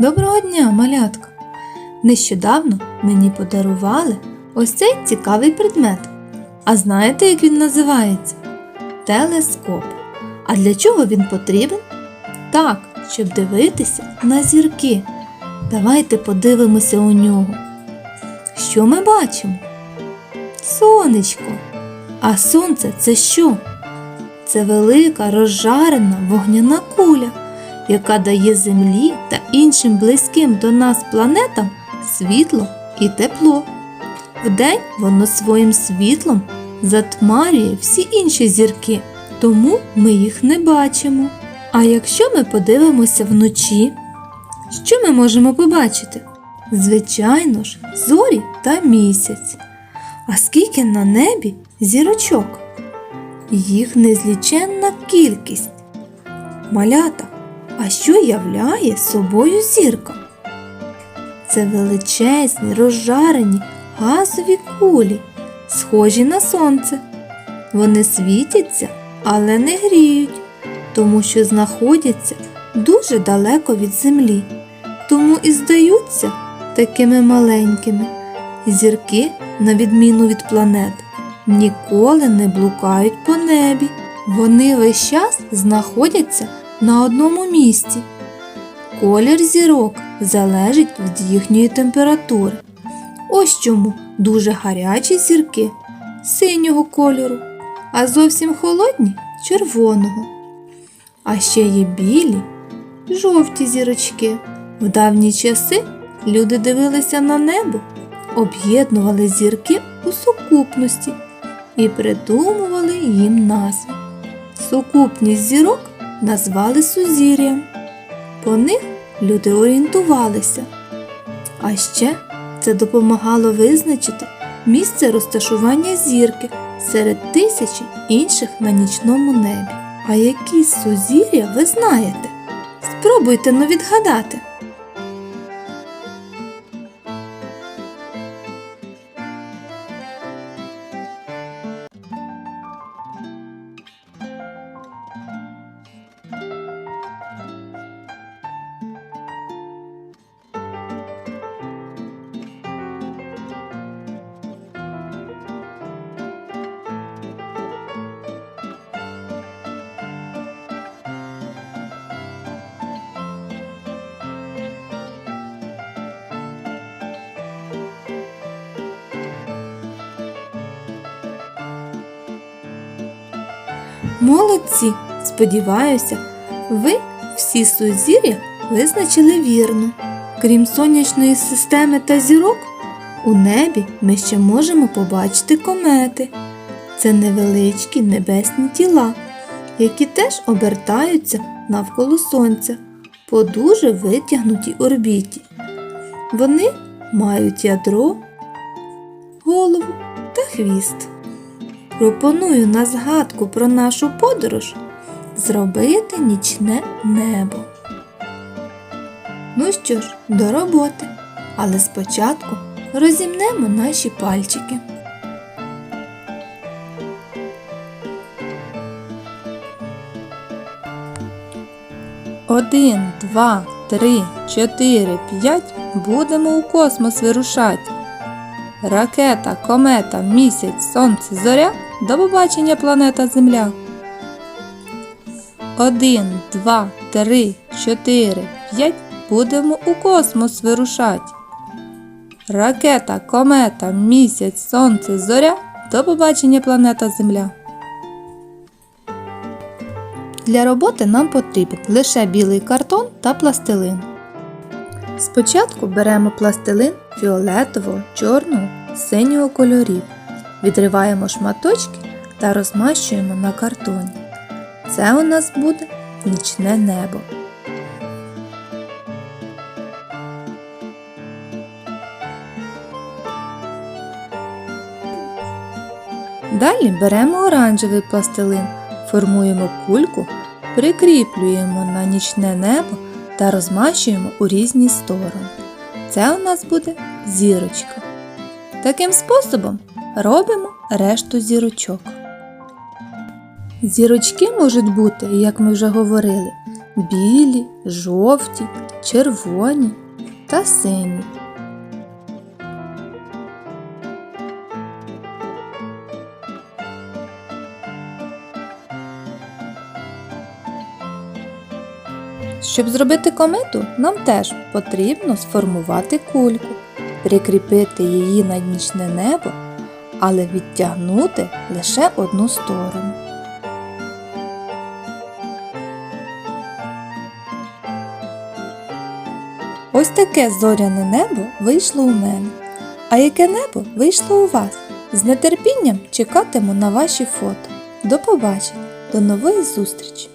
Доброго дня, малятка! Нещодавно мені подарували ось цей цікавий предмет. А знаєте, як він називається? Телескоп. А для чого він потрібен? Так, щоб дивитися на зірки. Давайте подивимося у нього. Що ми бачимо? Сонечко. А сонце це що? Це велика розжарена вогняна куля, яка дає Землі та іншим близьким до нас планетам світло і тепло. Вдень воно своїм світлом затмарює всі інші зірки, тому ми їх не бачимо. А якщо ми подивимося вночі, що ми можемо побачити? Звичайно ж, зорі та місяць. А скільки на небі зірочок? Їх незліченна кількість. Малята, а що являє собою зірка? Це величезні, розжарені газові кулі, схожі на сонце. Вони світяться, але не гріють, тому що знаходяться дуже далеко від землі, тому і здаються такими маленькими. Зірки, на відміну від планет, ніколи не блукають по небі. Вони весь час знаходяться на одному місці. Колір зірок залежить від їхньої температури. Ось чому дуже гарячі зірки синього кольору, а зовсім холодні червоного. А ще є білі, жовті зірочки. В давні часи люди дивилися на небо, об'єднували зірки у сукупності і придумували їм назви. Сукупність зірок назвали сузір'ям. По них люди орієнтувалися. А ще це допомагало визначити місце розташування зірки серед тисячі інших на нічному небі. А які сузір'я ви знаєте? Спробуйте но відгадати. Молодці! Сподіваюся, ви всі сузір'я визначили вірно. Крім сонячної системи та зірок, у небі ми ще можемо побачити комети. Це невеличкі небесні тіла, які теж обертаються навколо Сонця по дуже витягнутій орбіті. Вони мають ядро, голову та хвіст. Пропоную на згадку про нашу подорож зробити нічне небо. Ну що ж, до роботи, але спочатку розімнемо наші пальчики. Один, два, три, чотири, п'ять будемо у космос вирушати. Ракета, комета, місяць, сонце, зоря. До побачення планета Земля. Один, два, три, чотири, п'ять. Будемо у космос вирушати. Ракета, комета, місяць, сонце, зоря. До побачення планета Земля. Для роботи нам потрібен лише білий картон та пластилин. Спочатку беремо пластилин фіолетового, чорного, синього кольорів, відриваємо шматочки та розмащуємо на картоні. Це у нас буде нічне небо. Далі беремо оранжевий пластилин, формуємо кульку, прикріплюємо на нічне небо та розмащуємо у різні сторони. Це у нас буде зірочка. Таким способом робимо решту зірочок. Зірочки можуть бути, як ми вже говорили, білі, жовті, червоні та сині. Щоб зробити комету, нам теж потрібно сформувати кульку, прикріпити її на нічне небо, але відтягнути лише одну сторону. Ось таке зоряне небо вийшло у мене. А яке небо вийшло у вас? З нетерпінням чекатиму на ваші фото. До побачення, до нової зустрічі!